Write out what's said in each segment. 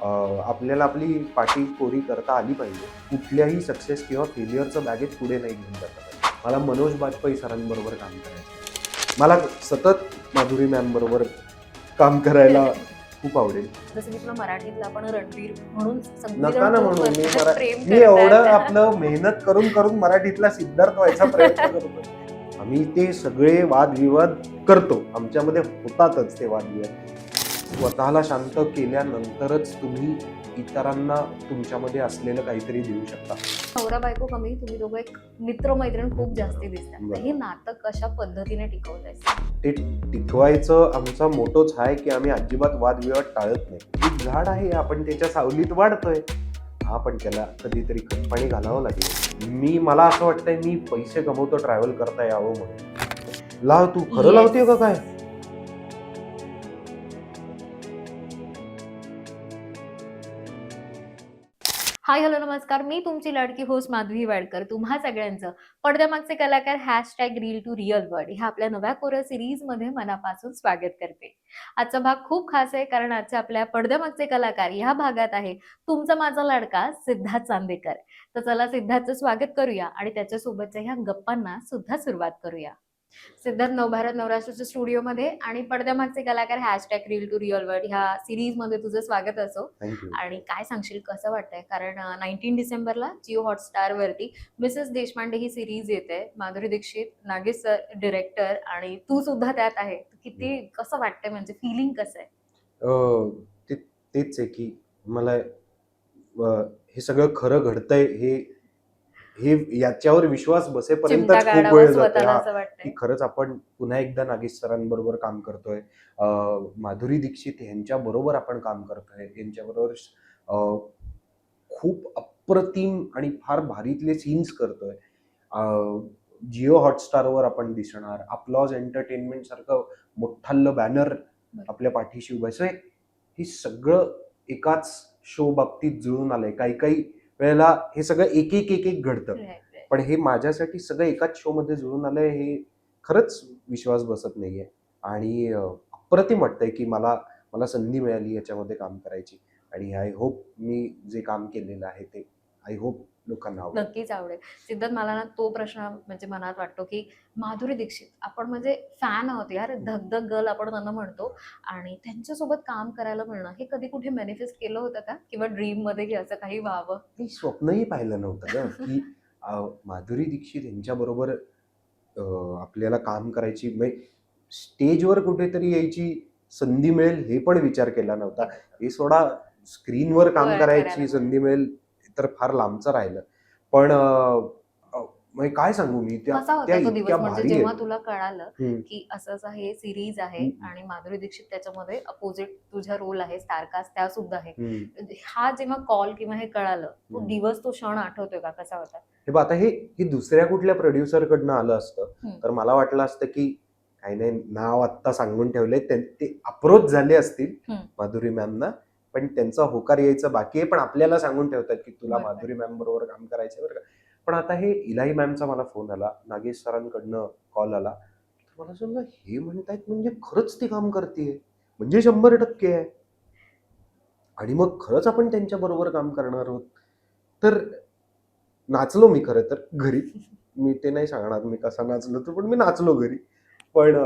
आपल्याला आपली पाठी कोरी करता आली पाहिजे. कुठल्याही सक्सेस किंवा फेलियरचं बॅगेज पुढे नाही घेऊन जाता पाहिजे. मला मनोज बाजपेयी सरांबरोबर काम करायचं मला सतत माधुरी मॅम बरोबर काम करायला खूप आवडेल. जसं की तुला मराठीतला आपण रणवीर म्हणून सगळीजण नका ना खूप म्हणू मी वरती मरा- प्रेम मी. एवढं आपलं मेहनत करून करून मराठीतला सिद्धार्थ व्हायचा प्रयत्न करतो आम्ही ते सगळे वादविवाद करतो. आमच्यामध्ये होतातच ते वादविवाद. स्वतःला शांत केल्यानंतरच तुम्ही इतरांना तुमच्यामध्ये असलेलं काहीतरी देऊ शकता. नवरा बायको कमी तुम्ही दोघं एक मित्र मैत्रीण खूप जास्ती दिसतात. तर हे नातं कशा पद्धतीने टिकवतायचं ते टिकवायचं आमचा मोठोच आहे की आम्ही अजिबात वादविवाद टाळत नाही. एक झाड आहे आपण त्याच्या सावलीत वाढतोय. हा पण त्याला कधीतरी खत पाणी घालावं लागेल. मी मला असं वाटतंय मी पैसे कमवतो ट्रॅव्हल करता यावं म्हणून. लाव तू खरं. लावते का काय? हाय हॅलो नमस्कार. मी तुमची लाडकी होस्ट माधवी वाडकर. तुम्हा सगळ्यांचं पडद्यामागचे कलाकार hashtag reel to real world ह्या आपल्या नव्या कोरिया सिरीजमध्ये मनापासून स्वागत करते. आजचा भाग खूप खास आहे कारण आजचे आपल्या पडद्यामागचे कलाकार ह्या भागात आहे तुमचा माझा लाडका सिद्धार्थ चांदेकर. तर चला सिद्धार्थचं स्वागत करूया आणि त्याच्यासोबतच्या ह्या गप्पांना सुद्धा सुरुवात करूया. सिद्धार्थ नवभारत नवराष्ट्राच्या स्टुडिओमध्ये आणि पडद्यामागचे कलाकार hashtag reel to real world ह्या सिरीजमध्ये तुझं स्वागत असो. थँक्यू आणि काय सांगशील कसं वाटतंय? कारण नाईन्टीन डिसेंबरला जिओ हॉटस्टार वरती मिसेस देशपांडे ही सिरीज येते. माधुरी दीक्षित नागेश सर डिरेक्टर आणि तू सुद्धा त्यात आहे. किती कसं वाटतंय? म्हणजे फिलिंग कसं आहे? ते तेच आहे की मला अं, हे सगळं खरं घडतंय हे हे याच्यावर विश्वास बसेपर्यंत खूप वेळ जातो. की खरंच आपण पुन्हा एकदा नागेश सरांबरोबर काम करतोय. माधुरी दीक्षित यांच्या बरोबर आपण काम करतोय. यांच्याबरोबर खूप अप्रतिम आणि फार भारीतले सीन्स करतोय. जिओ हॉटस्टारवर आपण दिसणार अपलॉज एंटरटेनमेंट सारखं मोठ्ठल्लं बॅनर आपल्या पाठीशी उभायचं हे सगळं एकाच शो बाबतीत जुळून आलंय. काही काही वेळेला हे सगळं एक एक एक एक घडतं. पण हे माझ्यासाठी सगळं एकाच शो मध्ये जुळून आलंय हे खरंच विश्वास बसत नाहीये. आणि अप्रतिम वाटतंय की मला मला संधी मिळाली याच्यामध्ये काम करायची. आणि आय होप मी जे काम केलेलं आहे ते आय होप लोकांना आवडेल. नक्कीच आवडेल. सिद्धार्थ मला ना तो प्रश्न म्हणजे मनात वाटतो की माधुरी दीक्षित आपण म्हणजे फॅन आहोत यार. धगधग गर्ल आपण त्यांना म्हणतो आणि त्यांच्यासोबत काम करायला मिळणं हे कधी कुठे मॅनिफेस्ट केलं होतं का? किंवा ड्रीममध्ये की असं काही व्हावं? मी स्वप्नही पाहिलं नव्हतं की माधुरी दीक्षित यांच्याबरोबर आपल्याला काम करायची स्टेजवर कुठेतरी यायची संधी मिळेल हे पण विचार केला नव्हता. हे सोडा स्क्रीनवर काम करायची. संधी मिळेल. तर फार लांबचं राहिलं पण म्हणजे काय सांगू मी त्या दिवस म्हणजे जेव्हा. तुला कळालं. की असं असं हे सिरीज आहे. आणि माधुरी दीक्षित त्याच्यामध्ये अपोजिट तुझा रोल आहे स्टारकास्ट त्या सुद्धा आहे हम्म. हा जेव्हा कॉल किंवा हे कळालं तो. दिवस तो क्षण आठवतोय का कसा होता हे बघ आता हे हे दुसऱ्या कुठल्या प्रोड्युसर कडनं आलं असतं. तर मला वाटलं असतं की काही नाही नाव आत्ता सांगून ठेवले ते अप्रोच झाले असतील. माधुरी मॅमना पण त्यांचा होकार यायचं बाकी आहे. पण आपल्याला सांगून ठेवतात की तुला. माधुरी मॅम बरोबर काम करायचं बरं का. पण आता हे इलाही मॅमचा मला फोन आला. नागेश सरांकडनं कॉल आला. मला समजा हे म्हणतायत म्हणजे खरंच ती काम करते म्हणजे शंभर टक्के आहे. आणि मग खरंच आपण त्यांच्या बरोबर काम करणार आहोत. तर नाचलो मी खरं तर घरी. मी ते नाही सांगणार मी कसा नाचलो तर पण मी नाचलो घरी. पण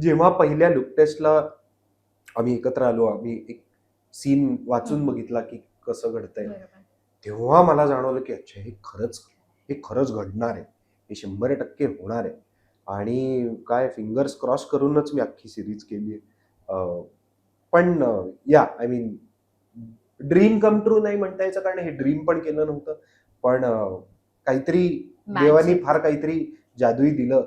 जेव्हा पहिल्या लुक टेस्टला आम्ही एकत्र आलो आम्ही एक सीन वाचून. बघितला की कसं घडतंय. तेव्हा मला जाणवलं की अच्छा हे खरंच हे खरंच घडणार आहे हे शंभर टक्के होणार आहे आणि काय फिंगर्स क्रॉस करूनच मी अख्खी सिरीज केली पण या I mean dream come true नाही म्हणता यायचं कारण हे ड्रीम पण केलं नव्हतं पण काहीतरी देवानी. फार काहीतरी जादुई दिलं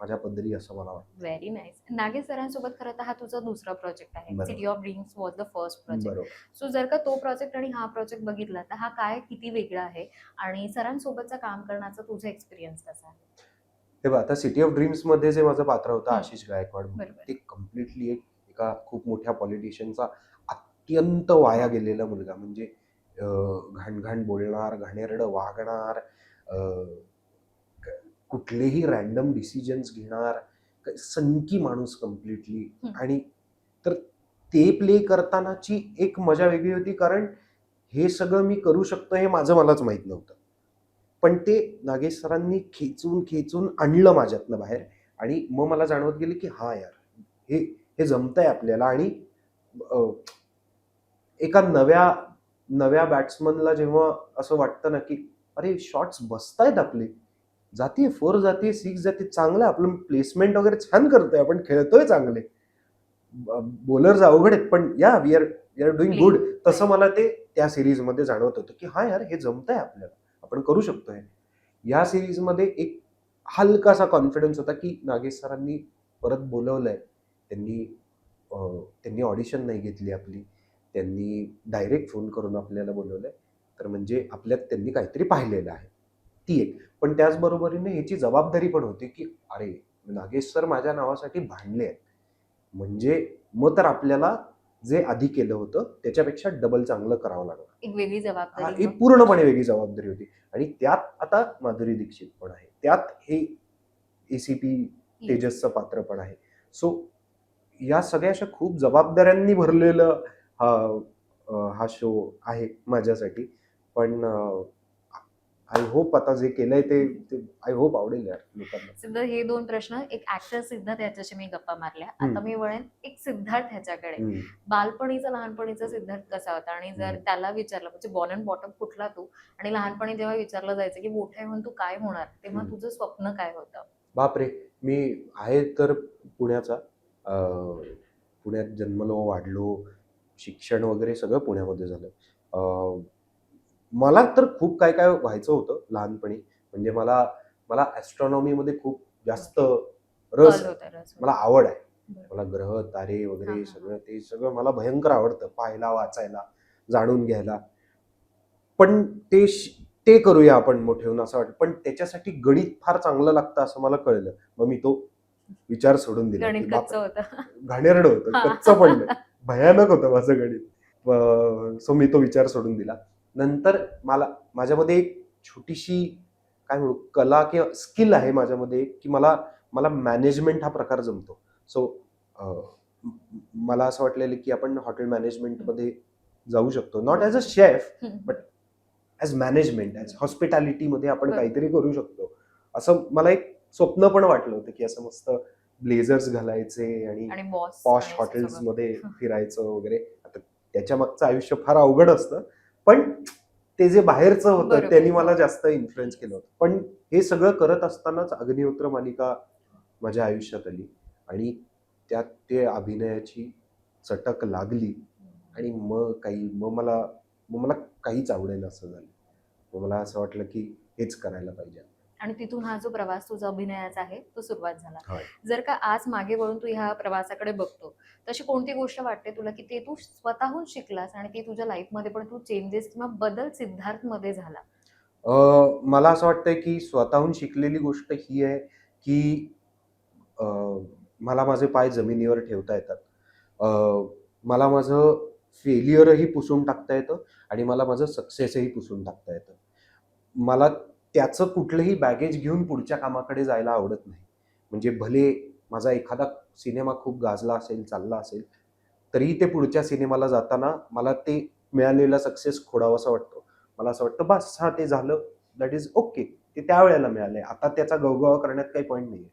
माझ्या पद्धती असं मला वाटतं. व्हेरी नाईस नागेश सरांसोबत खरं तर हा तुझा दुसरा प्रोजेक्ट आहे. City of dreams was the first project so जर का तो प्रोजेक्ट आणि हा प्रोजेक्ट बघितला तर हा काय किती वेगळा आहे? आणि सरांसोबतचा काम करण्याचा तुझा एक्सपिरियन्स कसा आहे? हे बघ आता सिटी ऑफ ड्रीम्समध्ये जे माझं पात्र होतं. आशिष गायकवाड. ते कम्प्लिटली एक एका खूप मोठ्या पॉलिटिशियनचा अत्यंत वाया गेलेला मुलगा. म्हणजे घाणघाण बोलणार घाणेरडं वागणार कुठलेही रॅन्डम डिसिजन्स घेणार सनकी माणूस कम्प्लिटली. आणि तर ते प्ले करतानाची एक मजा वेगळी होती कारण हे सगळं मी करू शकतो हे माझं मलाच माहीत नव्हतं. पण ते नागेश सरांनी खेचून खेचून आणलं माझ्यातनं बाहेर आणि मग मला जाणवत गेले की हा यार हे हे जमतंय आपल्याला आणि एका नव्या नव्या बॅट्समनला जेव्हा असं वाटतं ना की अरे शॉट्स बसतायत आपले. जातीये फोर जातीये सिक्स जाते चांगलं आहे, आपलं प्लेसमेंट वगैरे छान करतोय आपण खेळतोय चांगले. बॉलर्स अवघड आहेत पण या we are we are doing good तसं मला ते त्या सिरीजमध्ये जाणवत होतं की हा यार हे जमतंय आपल्याला. आपण करू शकतोय. या सिरीजमध्ये एक हलकासा कॉन्फिडन्स होता की नागेश सरांनी परत बोलवलंय. त्यांनी त्यांनी ऑडिशन नाही घेतली आपली. त्यांनी डायरेक्ट फोन करून आपल्याला बोलवलंय. तर म्हणजे आपल्यात त्यांनी काहीतरी पाहिलेलं आहे. ती एक. पण त्याचबरोबरीने ह्याची जबाबदारी पण होती की अरे नागेश सर माझ्या नावासाठी भांडले आहेत. म्हणजे मग तर आपल्याला जे आधी केलं होतं त्याच्यापेक्षा डबल चांगलं करावं लागणार एक वेगळी जबाबदारी ही पूर्णपणे वेगळी जबाबदारी होती. आणि त्यात आता माधुरी दीक्षित पण आहे. त्यात हे एसीपी तेजसचं पात्र पण आहे. सो या सगळ्या अशा खूप जबाबदाऱ्यांनी भरलेलं हा हा शो आहे माझ्यासाठी. पण आय होप आता जे केलंय ते आय होप आवडेल यार लोकांना. सिद्धार्थ हे दोन प्रश्न एक ऍक्टर सिद्धार्थ याच्याशी मी गप्पा मारल्या. आता. मी वळेन एक सिद्धार्थ ह्याच्याकडे. बालपणीचा लहानपणीचा सिद्धार्थ कसा होता? आणि जर. त्याला विचारलं म्हणजे बॉर्न अँड बॉटम कुठला तू? आणि लहानपणी जेव्हा विचारलं जायचं की मोठे होऊन तू काय होणार? तेव्हा. तुझं स्वप्न काय होतं? बापरे मी आहे तर पुण्याचा. पुण्यात जन्मलो वाढलो शिक्षण वगैरे सगळं पुण्यामध्ये झालं. मला तर खूप काय काय व्हायचं होतं लहानपणी. म्हणजे मला मला ॲस्ट्रॉनॉमीमध्ये खूप जास्त रस मला आवड आहे. मला ग्रह तारे वगैरे सगळं ते सगळं मला भयंकर आवडतं. पाहायला वाचायला जाणून घ्यायला. पण ते ते करूया आपण मोठे होऊन असं वाटतं. पण त्याच्यासाठी गणित फार चांगलं लागतं असं मला कळलं. मग मी तो विचार सोडून दिला घाणेरडं होतं. कच्चं नाही. भयानक होतं माझं गणित. सो मी तो विचार सोडून दिला. नंतर मला माझ्यामध्ये एक छोटीशी काय म्हणू कला किंवा स्किल आहे माझ्यामध्ये की मला मला मॅनेजमेंट हा प्रकार जमतो. सो मला असं वाटलेलं की आपण हॉटेल मॅनेजमेंटमध्ये जाऊ शकतो. Not as a chef hmm. As management as हॉस्पिटॅलिटीमध्ये आपण. काहीतरी करू शकतो. असं मला एक स्वप्न पण वाटलं होतं की असं मस्त ब्लेझर्स घालायचे आणि पॉश हॉटेल्समध्ये फिरायचं वगैरे. आता त्याच्या मागचं आयुष्य फार अवघड असतं. पण ते जे बाहेरचं होतं. त्यांनी मला जास्त इन्फ्लुएन्स केलं होतं. पण हे सगळं करत असतानाच अग्निहोत्र मालिका माझ्या आयुष्यात आली. आणि त्यात ते अभिनयाची चटक लागली. आणि मग काही मग मला मग मला काहीच आवडेल असं झालं. मग मला असं वाटलं की हेच करायला पाहिजे. आणि तिथून हा जो प्रवास तुझा अभिनयाचा आहे तो सुरुवात झाला. जर का आज मागे वळून तू ह्या प्रवासाकडे बघतो तशी कोणती गोष्ट वाटते तुला की ते तू स्वतःहून शिकलास आणि ते तुझ्या लाईफमध्ये पण तू चेंजेस किंवा बदल सिद्धार्थमध्ये झाला? अ, मला असं वाटतंय की स्वतःहून शिकलेली गोष्ट ही आहे की अ, मला माझे पाय जमिनीवर ठेवता येतात. अ, मला माझं फेलियरही पुसून टाकता येतं आणि मला माझं सक्सेसही पुसून टाकता येतं. मला त्याचं कुठलंही बॅगेज घेऊन पुढच्या कामाकडे जायला आवडत नाही. म्हणजे भले माझा एखादा सिनेमा खूप गाजला असेल चालला असेल तरी ते पुढच्या सिनेमाला जाताना मला ते मिळालेला सक्सेस खोडावासा वाटतो. मला असं वाटतं बस हा ते झालं. दॅट इज ओके ते त्यावेळेला मिळालंय. आता त्याचा गवगव करण्यात काही पॉईंट नाही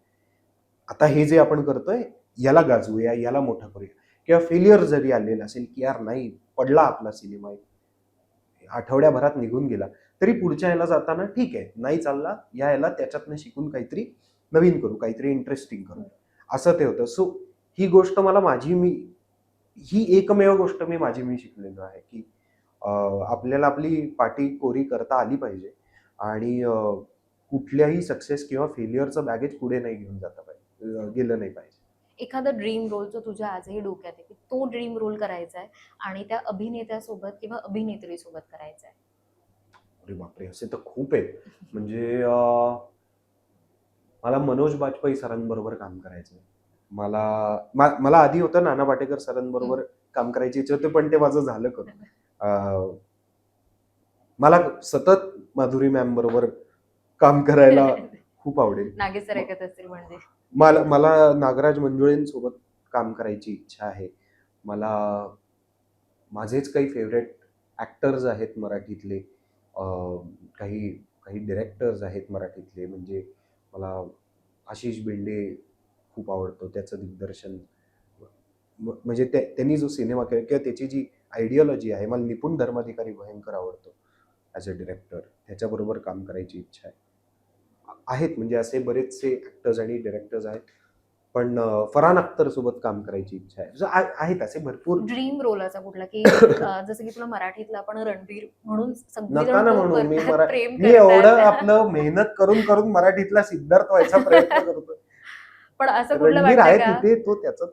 आता हे जे आपण करतोय याला गाजवूया याला मोठं करूया. किंवा फेलियर जरी आलेलं असेल की यार नाही पडला आपला सिनेमा आठवड्याभरात निघून गेला. तरी पुढच्या याला जाताना ठीक आहे नाही चालला. या याला त्याच्यातनं शिकून काहीतरी नवीन करू काहीतरी इंटरेस्टिंग करू. असं ते होतं. सो ही गोष्ट मला माझी मी ही एकमेव गोष्ट मी माझी मी शिकलेलो आहे की आपल्याला आपली पाठी कोरी करता आली पाहिजे आणि कुठल्याही सक्सेस किंवा फेलियरचं बॅगेज पुढे नाही घेऊन जाता पाहिजे गेलं नाही पाहिजे. एखादा ड्रीम रोल जो तुझ्या आजही डोक्यात आहे की तो ड्रीम रोल करायचा आहे आणि त्या अभिनेत्यासोबत किंवा अभिनेत्रीसोबत करायचा आहे. अरे बापरे! असे तर खूप आहेत. म्हणजे मला मनोज बाजपेयी सरांबरोबर काम करायचं मला मा- मला आधी होतं नाना पाटेकर सरांबरोबर काम करायची इच्छा होती पण ते माझं झालं करून. अं, मला सतत माधुरी मॅम बरोबर काम करायला खूप आवडेल. नागेश सर ऐकत असतील म्हणजे. मला मला नागराज मंजुळेंसोबत काम करायची इच्छा आहे. मला माझेच काही फेवरेट ॲक्टर्स आहेत मराठीतले. काही काही डिरेक्टर्स आहेत मराठीतले. म्हणजे मला आशिष बेंडे खूप आवडतो त्याचं दिग्दर्शन. म्हणजे त्या त्यांनी जो सिनेमा केला किंवा त्याची जी आयडियॉलॉजी आहे मला निपुण धर्माधिकारी भयंकर आवडतो ॲज अ डिरेक्टर त्याच्याबरोबर काम करायची इच्छा आहे. आहेत म्हणजे असे बरेचसे ॲक्टर्स आणि डिरेक्टर्स आहेत. पण फरहान अख्तर सोबत काम करायची इच्छा आहे. आहेत असे भरपूर. ड्रीम रोल असा कुठला की जसं की तुला मराठीतला आपण रणबीर म्हणून नका ना तो म्हणू मी मी एवढं. आपलं मेहनत करून करून मराठीतला सिद्धार्थ व्हायचा प्रयत्न करतो पण असं कुठलं वाटतं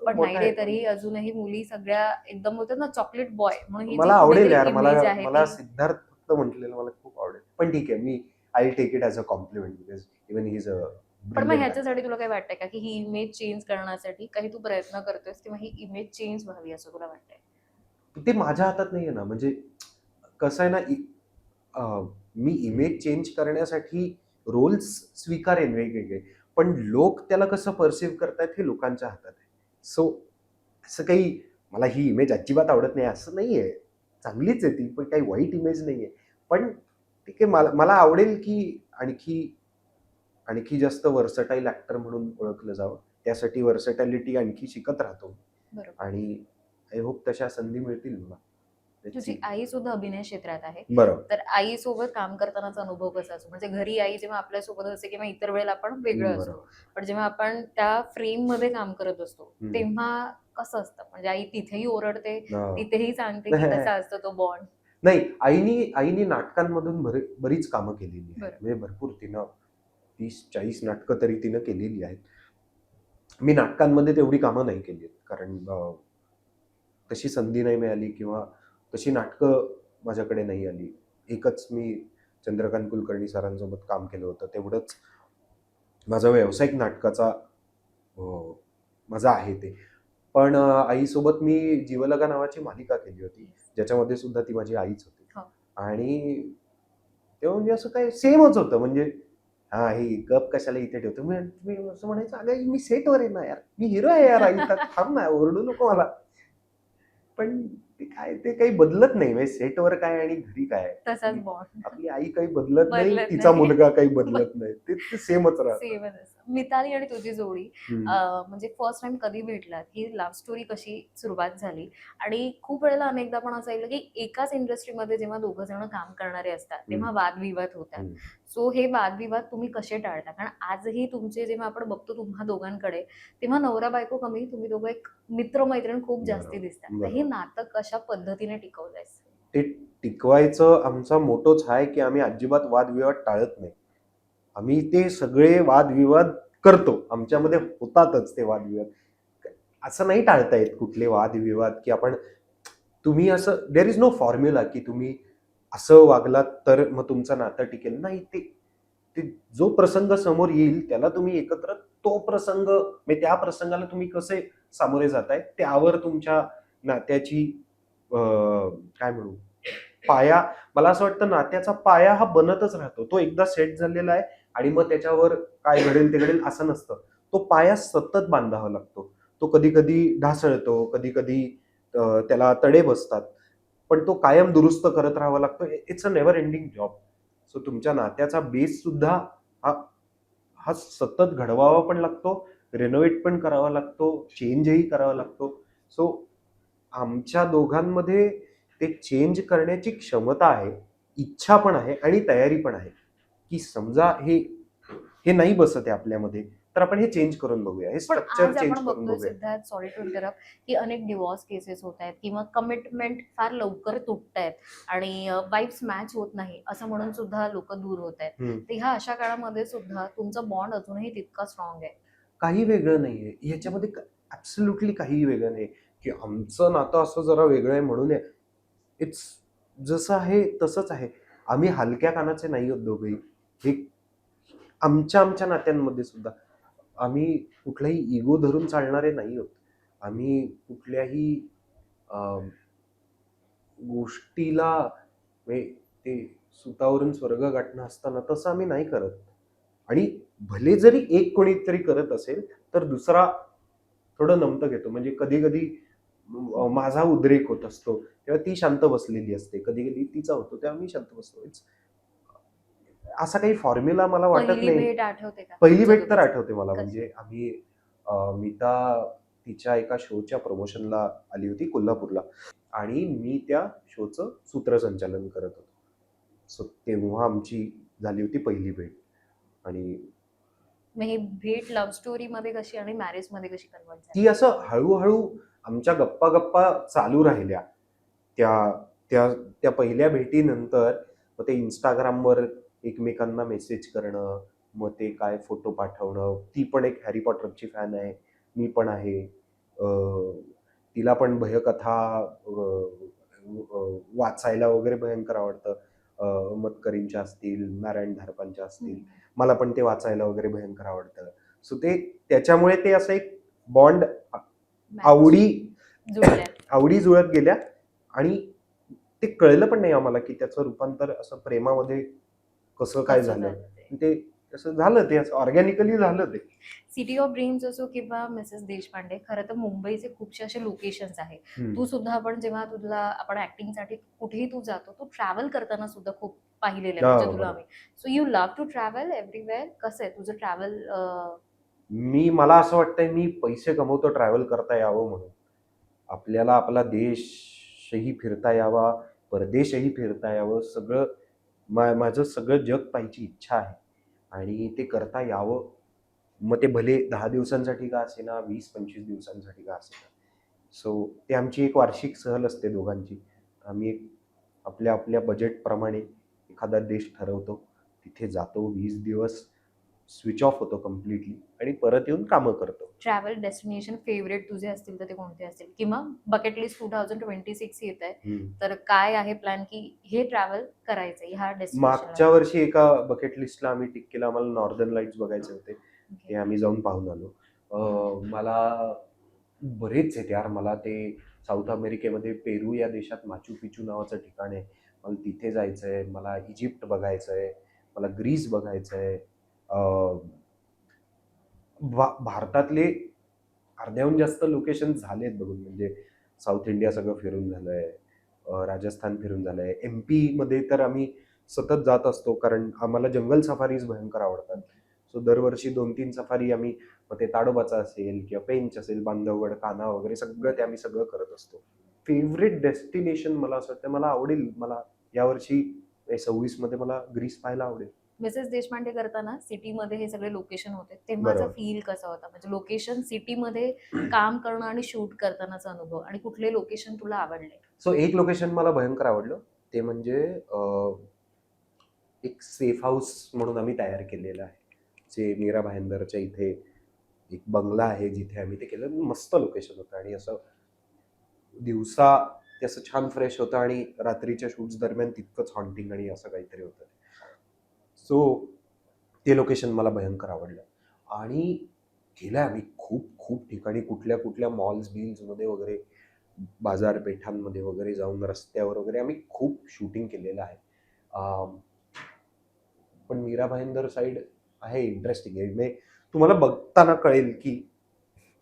पण नाही. तरी अजूनही मुली सगळ्या एकदम होतात ना चॉकलेट बॉय म्हणून मला आवडेल यार मला मला सिद्धार्थ फक्त म्हटलेलं मला खूप आवडेल. पण ठीक आहे मी I take it as a compliment because even he is a पण मग ह्याच्यासाठी तुला काय वाटतंय का? की ही इमेज चेंज करण्यासाठी काही तू प्रयत्न करतोयस किंवा ही इमेज चेंज व्हावी असं तुला वाटतंय? ते माझ्या हातात नाही आहे ना. म्हणजे कसं आहे ना मी इमेज चेंज करण्यासाठी रोल्स स्वीकारेन वेगवेगळे. पण लोक त्याला कसं परसिव्ह करतायत हे लोकांच्या हातात आहे. सो असं काही मला ही इमेज अजिबात आवडत नाही. असं नाही आहे चांगलीच आहे ती पण काही वाईट इमेज नाही आहे पण ठीक आहे मला मला आवडेल की आणखी आणखी जास्त वर्सटाईल ॲक्टर म्हणून ओळखलं जावं त्यासाठी वर्सटॅलिटी आणखी शिकत राहतो आणि आय होप तशा संधी मिळतील मला तुझी. आई सुद्धा अभिनय क्षेत्रात आहे तर आई सोबत काम करतानाचा अनुभव कसा असतो म्हणजे घरी आई जेव्हा आपल्यासोबत असते किंवा इतर वेळेला आपण वेगळं असतो. पण जेव्हा आपण त्या फ्रेममध्ये काम करत असतो. तेव्हा कसं असतं म्हणजे आई तिथेही ओरडते. तिथेही सांगते की कसा असतो तो बॉन्ड नाही आईनी आईनी नाटकांमधून बरे- बरीच कामं केलेली. म्हणजे भरपूर तिनं तीस चाळीस नाटकं तरी तिनं केलेली आहेत. मी नाटकांमध्ये तेवढी कामं नाही केली आहेत. कारण तशी संधी नाही मिळाली किंवा तशी नाटकं माझ्याकडे नाही आली. एकच मी चंद्रकांत कुलकर्णी सरांसोबत काम केलं होतं. तेवढंच माझा व्यावसायिक नाटकाचा माझा आहे ते. पण आईसोबत मी जीवलगा नावाची मालिका केली होती. ज्याच्यामध्ये सुद्धा ती माझी आईच होती. हो. आणि तेव्हा म्हणजे असं काय सेमच होतं. म्हणजे हा हे गप कशाला इथे ठेवतो? मी तुम्ही असं म्हणायचं अगं मी सेटवर आहे ना यार. मी हिरो आहे यार आई थांब ना ओरडू नको मला. पण ते काय ते काही बदलत नाही म्हणजे सेटवर काय आणि घरी काय? तसाच बॉन्ड आपली आई काही बदलत नाही बदलत तिचा नाही. मुलगा काही बदलत नाही. ते ते सेमच राहत. सेमच मिताली आणि तुझी जोडी अं, म्हणजे फर्स्ट टाइम कधी भेटलात? ही लव्ह स्टोरी कशी सुरुवात झाली? आणि खूप वेळेला अनेकदा पण असं ऐकलं की एकाच इंडस्ट्रीमध्ये जेव्हा दोघं जण काम करणारे असतात तेव्हा वादविवाद होतात. हम्म. सो हे वादविवाद तुम्ही कसे टाळता? कारण आजही तुमचे जेव्हा आपण बघतो तुम्हा दोघांकडे तेव्हा नवरा बायको कमी तुम्ही दोघं एक मित्रमैत्रीण खूप जास्ती बरोबर. दिसतात. तर बरोबर. हे नातं कशा पद्धतीने टिकवलंयस ते टिकवायचं आमचा मोटोच आहे की आम्ही अजिबात वादविवाद टाळत नाही. आम्ही ते सगळे वादविवाद करतो. आमच्यामध्ये होतातच ते वादविवाद. असं नाही टाळता येत कुठले वादविवाद की आपण तुम्ही असं देर इज नो फॉर्म्युला की तुम्ही असं वागलात तर मग तुमचं नातं टिकेल. नाही ते ते जो प्रसंग समोर येईल त्याला तुम्ही एकत्र तो प्रसंग म्हणजे त्या प्रसंगाला तुम्ही कसे सामोरे जाताय त्यावर तुमच्या नात्याची काय म्हणू? पाया मला असं वाटतं नात्याचा पाया हा बनतच राहतो. तो एकदा सेट झालेला आहे आणि मग त्याच्यावर काय घडेल ते घडेल असं नसतं. तो पाया सतत बांधावा लागतो. तो कधी कधी ढासळतो कधी कधी त्याला तडे बसतात. पण तो कायम दुरुस्त करत राहावा लागतो. It's a never ending job so तुमच्या नात्याचा बेस सुद्धा हा हा सतत घडवावा पण लागतो रेनोवेट पण करावा लागतो चेंजही करावा लागतो. सो आमच्या दोघांमध्ये ते चेंज करण्याची क्षमता आहे इच्छा पण आहे आणि तयारी पण आहे. की समजा हे हे नाही बसत आहे आपल्यामध्ये तर आपण हे चेंज करून बघूया. हे स्ट्रक्चर चेंज करून बघूया. सॉरी टू इंटरप्ट की अनेक डिवॉर्स केसेस होत आहेत किंवा कमिटमेंट फार लवकर तुटत आहेत आणि वाईफ्स मॅच होत नाही असं म्हणून सुद्धा लोक दूर होत आहेत. तर ह्या अशा काळामध्ये सुद्धा तुमचा बॉन्ड अजूनही तितका स्ट्रॉंग आहे. काही वेगळं नाहीये. ह्याच्यामध्ये ऍब्सल्युटली काही वेगळं नाही की आमचं नातं असं जरा वेगळं आहे म्हणून इट्स जसं आहे तसंच आहे. आम्ही हलक्या कानाचे नाही आहोत दोघेही. हे आमच्या आमच्या नात्यांमध्ये सुद्धा. आम्ही कुठलाही इगो धरून चालणारे नाही आहोत. आम्ही कुठल्याही गोष्टीला म्हणजे ते सुतावरून स्वर्ग गाठणं असताना तसं आम्ही नाही करत. आणि भले जरी एक कोणीतरी करत असेल तर दुसरा थोडं नमतं घेतो. म्हणजे कधी कधी माझा उद्रेक होत असतो. तेव्हा ती शांत बसलेली असते. कधी कधी तिचा होतो तेव्हा मी शांत बसतो. असा काही फॉर्म्युला मला वाटत पहिली नाही. पहिली भेट तर? आठवते मला? म्हणजे आम्ही मीता तिच्या एका शोच्या प्रमोशनला आली होती कोल्हापूरला. आणि मी त्या शोचं सूत्रसंचालन करत होतो. सो तेव्हा आमची झाली होती पहिली भेट. आणि भेट लव्ह स्टोरी मध्ये कशी आणि मॅरेजमध्ये कशी कन्वर्ट ती असं हळूहळू आमच्या गप्पा गप्पा चालू राहिल्या. त्या त्या त्या पहिल्या भेटीनंतर मग ते इंस्टाग्रामवर एकमेकांना मेसेज करणं मग ते काय फोटो पाठवणं. ती पण एक हॅरी पॉटरची फॅन आहे. मी पण आहे. तिला पण भयकथा वाचायला वगैरे भयंकर आवडतं. मतकरींच्या असतील नारायण धारपांच्या असतील. मला पण ते वाचायला वगैरे भयंकर आवडतं. सो ते त्याच्यामुळे ते असं एक बॉन्ड आवडी आवडी जुळत गेल्या आणि ते कळलं पण नाही आम्हाला की त्याचं रूपांतर असं प्रेमामध्ये कसं काय झालं ते? असं झालं ते असं ऑर्गॅनिकली झालं ते सिटी ऑफ ड्रीम्स असो किंवा मिसेस देशपांडे खरं तर मुंबईचे खूपसे असे लोकेशन्स आहे. तू सुद्धा आपण जेव्हा तुला आपण ऍक्टिंगसाठी कुठेही तू जातो तू ट्रॅव्हल करताना सुद्धा खूप पाहिलेलं आहे म्हणजे तुला. आम्ही so you love to travel everywhere कसं आहे तुझं ट्रॅव्हल मी मला असं वाटतंय मी पैसे कमवतो ट्रॅव्हल करता यावं म्हणून. आपल्याला आपला देशही फिरता यावा परदेशही फिरता यावं सगळं मा माझं सगळं जग पाहायची इच्छा आहे. आणि ते करता यावं. मग ते भले दहा दिवसांसाठी का असेना वीस पंचवीस दिवसांसाठी का असेना. सो ते आमची एक वार्षिक सहल असते दोघांची. आम्ही एक आपल्या आपल्या बजेटप्रमाणे एखादा देश ठरवतो. तिथे जातो वीस दिवस. स्विच ऑफ होतो कम्प्लिटली आणि परत येऊन कामं करतो. ट्रॅव्हल डेस्टिनेशन फेवरेट तुझे असतील तर ते कोणते असतील? किंवा bucket list two thousand twenty six येत आहे तर काय आहे प्लॅन की हे ट्रॅव्हल करायचंय ह्या मागच्या वर्षी एका बकेट लिस्टला आम्ही टिक केलं. आम्हाला नॉर्दर्न लाईट्स बघायचे होते. ते आम्ही जाऊन पाहून आलो. मला बरेच आहेत यार. मला ते साऊथ अमेरिकेमध्ये पेरू या देशात माचू पिचू नावाचं ठिकाण आहे. मला तिथे जायचं आहे मला इजिप्त बघायचं आहे मला ग्रीस बघायचं आहे भा- भारतातले अर्ध्याहून जास्त लोकेशन झालेत बघून. म्हणजे साऊथ इंडिया सगळं फिरून झालं आहे राजस्थान फिरून झालं आहे एम पीमध्ये तर आम्ही सतत जात असतो कारण आम्हाला जंगल सफारीज भयंकर आवडतात. सो दरवर्षी दोन तीन सफारी आम्ही मग ते ताडोबाचा असेल किंवा पेंच असेल बांधवगड काना वगैरे सगळं ते आम्ही सगळं करत असतो. फेवरेट डेस्टिनेशन मला असं वाटतं मला आवडेल. मला यावर्षी सव्वीसमध्ये मला ग्रीस पाहायला आवडेल. मिसेस देशपांडे करताना सिटीमध्ये हे सगळे लोकेशन होते. तेव्हाचा. फील कसा होता? म्हणजे लोकेशन सिटीमध्ये काम करणं आणि शूट करतानाचा अनुभव आणि कुठले लोकेशन तुला आवडले? सो एक लोकेशन मला भयंकर आवडलं. ते म्हणजे अं, एक सेफ हाऊस म्हणून आम्ही तयार केलेलं आहे. जे मीरा भाईंदरच्या इथे एक बंगला आहे जिथे आम्ही ते केलं. मस्त लोकेशन होतं आणि असं दिवसा ते असं छान फ्रेश होतं आणि रात्रीच्या शूट्स दरम्यान तितकंच हॉन्टिंग आणि असं काहीतरी होतं. सो ते लोकेशन मला भयंकर आवडलं. आणि गेलं आम्ही खूप खूप ठिकाणी कुठल्या कुठल्या मॉल्स बिल्समध्ये वगैरे बाजारपेठांमध्ये वगैरे जाऊन रस्त्यावर वगैरे आम्ही खूप शूटिंग केलेलं आहे. पण मीरा भाईंदर साईड आहे इंटरेस्टिंग आहे म्हणजे तुम्हाला बघताना कळेल की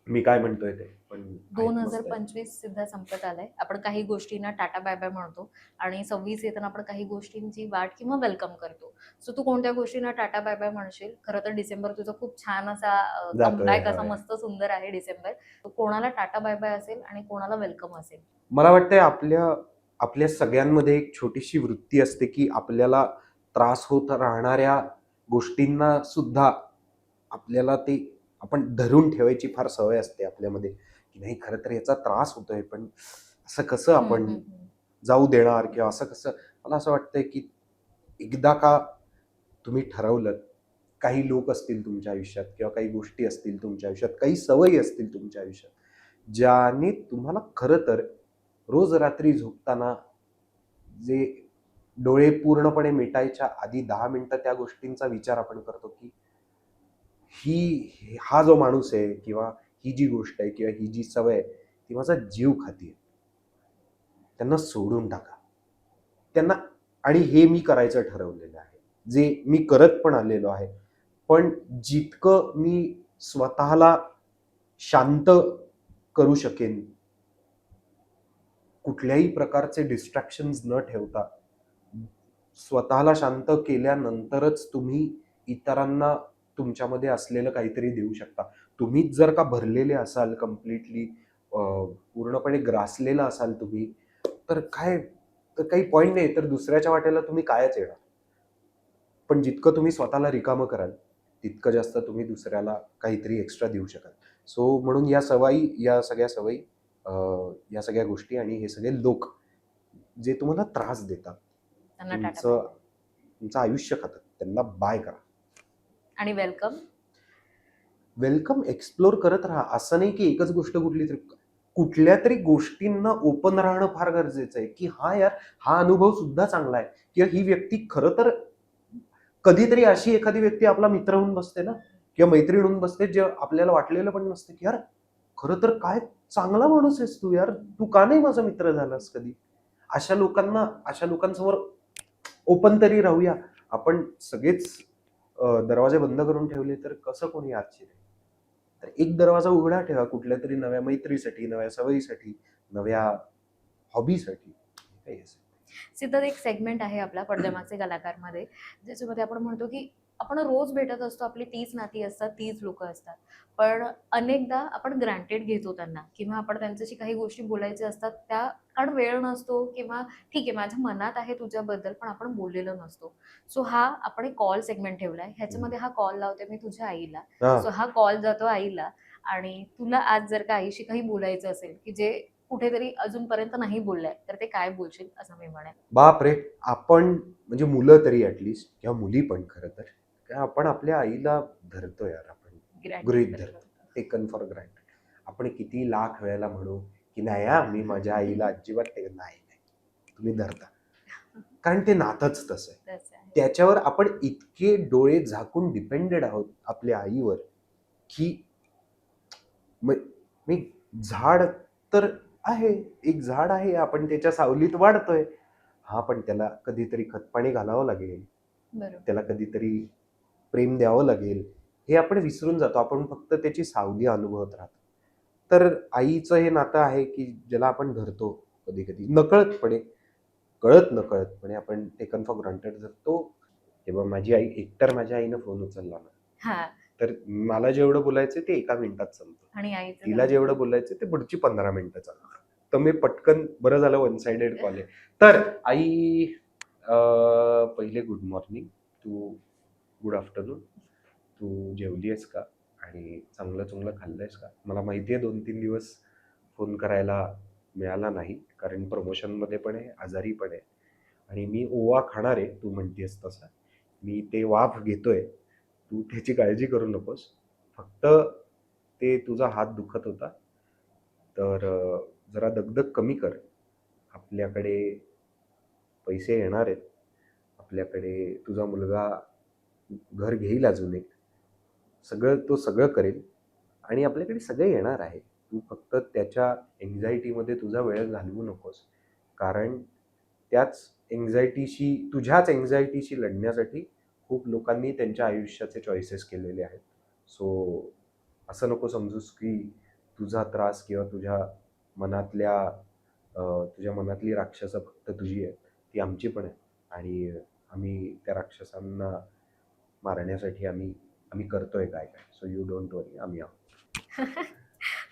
मी काय म्हणतोय ते? पण दोन हजार. पंचवीस सुद्धा संपत आलाय. आपण काही गोष्टींना टाटा बाय बाय म्हणतो आणि सव्वीस येताना आपण काही गोष्टींची वाट किंवा वेलकम करतो. सो तू कोणत्या गोष्टींना टाटा बाय बाय म्हणशील? खरं तर डिसेंबर तुझा खूप छान असा कमबॅक असा. मस्त सुंदर आहे डिसेंबर. कोणाला टाटा बाय बाय असेल आणि कोणाला वेलकम असेल? मला वाटतंय आपल्या आपल्या सगळ्यांमध्ये एक छोटीशी वृत्ती असते की आपल्याला त्रास होत राहणाऱ्या गोष्टींना सुद्धा आपल्याला ते आपण धरून ठेवायची फार सवय असते आपल्यामध्ये की नाही खरं तर याचा त्रास होतोय पण असं कसं आपण. जाऊ देणार किंवा असं कसं मला असं वाटतंय की एकदा का तुम्ही ठरवलं काही लोक असतील तुमच्या आयुष्यात किंवा काही गोष्टी असतील तुमच्या आयुष्यात काही सवयी असतील तुमच्या आयुष्यात ज्याने तुम्हाला खरं तर रोज रात्री झोपताना जे डोळे पूर्णपणे मिटायच्या आधी दहा मिनिटं त्या गोष्टींचा विचार आपण करतो की ही हा जो माणूस आहे किंवा ही जी गोष्ट आहे किंवा ही जी सवय आहे ती माझा जीव आहे. त्यांना सोडून टाका. त्यांना आणि हे मी करायचं ठरवलेलं आहे. जे मी करत पण आलेलो आहे. पण जितकं मी स्वतःला शांत करू शकेन कुठल्याही प्रकारचे डिस्ट्रॅक्शन्स न ठेवता स्वतःला शांत केल्यानंतरच तुम्ही इतरांना तुमच्यामध्ये असलेलं काहीतरी देऊ शकता. तुम्हीच जर का भरलेले असाल कम्प्लिटली पूर्णपणे ग्रासलेला असाल तुम्ही तर काय तर काही पॉईंट नाही तर दुसऱ्याच्या वाटेला तुम्ही कायच येणार. पण जितकं तुम्ही स्वतःला रिकामं कराल तितकं जास्त तुम्ही दुसऱ्याला काहीतरी एक्स्ट्रा देऊ शकाल. सो म्हणून या सवयी या सगळ्या सवयी या सगळ्या गोष्टी आणि हे सगळे लोक जे तुम्हाला त्रास देतात तुमचं तुमचं आयुष्य खातात त्यांना बाय करा. आणि वेलकम वेलकम एक्सप्लोर करत राहा. असं नाही की एकच गोष्ट कुठली तरी कुठल्या तरी गोष्टींना ओपन राहणं फार गरजेचं आहे. की हा यार हा अनुभव सुद्धा चांगला आहे. किंवा ही व्यक्ती खरं तर कधीतरी अशी एखादी व्यक्ती आपला मित्र होऊन बसते ना? किंवा मैत्रीण होऊन बसते जे आपल्याला वाटलेलं पण नसते की यार खरं तर काय चांगला माणूस आहेस तू यार. तू का नाही माझा मित्र झालास कधी? अशा लोकांना अशा लोकांसमोर ओपन तरी राहूया. आपण सगळेच दरवाजे बंद करून ठेवले तर कसं कोणी आत शिरेल तर एक दरवाजा उघडा ठेवा कुठल्या तरी नव्या मैत्रीसाठी नव्या सवयीसाठी नव्या हॉबीसाठी. सिद्धार्थ एक सेगमेंट आहे आपला पडद्यामागचे कलाकारमध्ये ज्याच्यामध्ये आपण म्हणतो की आपण रोज भेटत असतो आपली तीच नाती असतात तीच लोक असतात. पण अनेकदा आपण ग्रँटेड घेतो त्यांना किंवा आपण त्यांच्याशी काही गोष्टी बोलायच्या असतात त्या कारण वेळ नसतो किंवा ठीक आहे माझ्या मनात आहे तुझ्याबद्दल पण आपण बोललेलो नसतो. सो हा आपण एक कॉल सेगमेंट ठेवलाय. ह्याच्यामध्ये हा कॉल लावते मी तुझ्या आईला. सो हा कॉल जातो आईला आणि तुला आज जर का आईशी काही बोलायचं असेल की जे कुठेतरी अजूनपर्यंत नाही बोललंय तर ते काय बोलशील असं मी म्हणेन. बापरे! आपण म्हणजे मुलं तरी ऍटलिस्ट किंवा मुली पण खरं तर. आपण आपल्या आईला धरतो यार आपण. गृहीत. धरतो. टेकन फॉर ग्रँटेड आपण किती लाख वेळेला म्हणू की नाही हा मी माझ्या आईला अजिबात नाही नाही. तुम्ही धरता. कारण ते नातच तसं आहे. त्याच्यावर आपण इतके डोळे झाकून डिपेंडेड आहोत आपल्या आईवर की म- झाड तर आहे एक झाड आहे आपण त्याच्या सावलीत वाढतोय. हा पण त्याला कधीतरी खतपाणी घालावं लागेल. त्याला कधीतरी प्रेम द्यावं लागेल हे आपण विसरून जातो. आपण फक्त त्याची सावली अनुभवत राहतो. तर आईचं हे नातं आहे की ज्याला आपण धरतो कधी कधी नकळतपणे कळत नकळतपणे आपण टेकन फॉर ग्रांटेड धरतो तेव्हा माझी आई एकतर माझ्या आईनं फोन उचलला ना तर मला जेवढं बोलायचं ते एका मिनिटात संपतं. आणि तिला. जेवढं बोलायचं ते पुढची पंधरा मिनिटं चालतात तर मी पटकन बरं झालं वन साइडेड कॉल आहे. तर आई पहिले गुड मॉर्निंग तू गुड आफ्टरनून. तू जेवली आहेस का? आणि चांगलं चांगलं खाल्लं आहेस का? मला माहिती आहे दोन तीन दिवस फोन करायला मिळाला नाही कारण प्रमोशनमध्ये पण आहे आजारी पण आहे. आणि मी ओवा खाणार आहे तू म्हणतेस तसा. मी ते वाफ घेतोय. तू त्याची काळजी करू नकोस. फक्त ते तुझा हात दुखत होता. तर जरा दगदग कमी कर. आपल्याकडे पैसे येणार आहेत. आपल्याकडे तुझा मुलगा घर घेईल अजून एक. सगळं तो सगळं करेल. आणि आपल्याकडे सगळं येणार आहे. तू फक्त त्याच्या एन्झायटीमध्ये तुझा वेळ घालवू नकोस. कारण त्याच एन्झायटीशी तुझ्याच एन्झायटीशी लढण्यासाठी खूप लोकांनी त्यांच्या आयुष्याचे चॉईसेस केलेले आहेत. सो असं नको समजूस की तुझा त्रास किंवा तुझ्या मनातल्या तुझ्या मनातली राक्षसं फक्त तुझी आहेत. ती आमची पण आहे आणि आम्ही त्या राक्षसांना मारण्यासाठी आम्ही आम्ही करतोय काय काय. सो यू डोंट वरी आम्ही आहोत.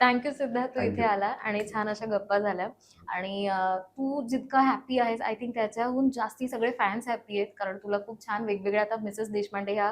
थँक्यू सिद्धार्थ तू इथे. आला आणि छान अशा गप्पा झाल्या. आणि तू जितका हॅपी आहेस आय थिंक त्याच्याहून जास्ती सगळे फॅन्स हॅपी आहेत कारण तुला खूप छान वेगवेगळ्या आता मिसेस देशपांडे ह्या.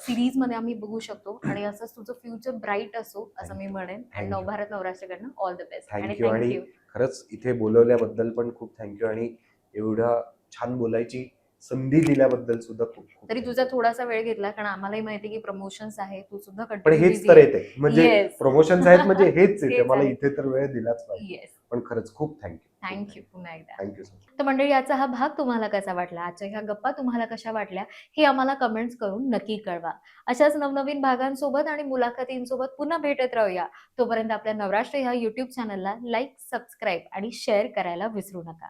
सिरीजमध्ये आम्ही बघू शकतो. आणि असंच तुझं फ्युचर ब्राईट असो असं मी म्हणेन. You. नवभारत नवराष्ट्रकडनं ऑल द बेस्ट you. आणि थँक्यू खरंच इथे बोलवल्याबद्दल पण खूप थँक्यू आणि एवढं छान बोलायची संधी दिल्याबद्दल सुद्धा खूप खूप तरी तुझा थोडासा वेळ घेतला कारण आम्हालाही माहिती की प्रमोशन्स आहे तू सुद्धा. पण हेच तर येते म्हणजे Yes. प्रमोशन आहेत म्हणजे हेच येते मला. इथे तर वेळ दिलाच पाहिजे पण खरंच खूप थँक्यू थँक्यू पुन्हा एकदा. थँक्यू तर मंडळी याचा हा भाग तुम्हाला कसा वाटला? आजच्या ह्या गप्पा तुम्हाला कशा वाटल्या? हे आम्हाला कमेंट्स करून नक्की कळवा. अशाच नवनवीन भागांसोबत आणि मुलाखतींसोबत पुन्हा भेटत राहूया. तोपर्यंत आपल्या नवराष्ट्र ह्या युट्यूब चॅनलला लाईक सबस्क्राईब आणि शेअर करायला विसरू नका.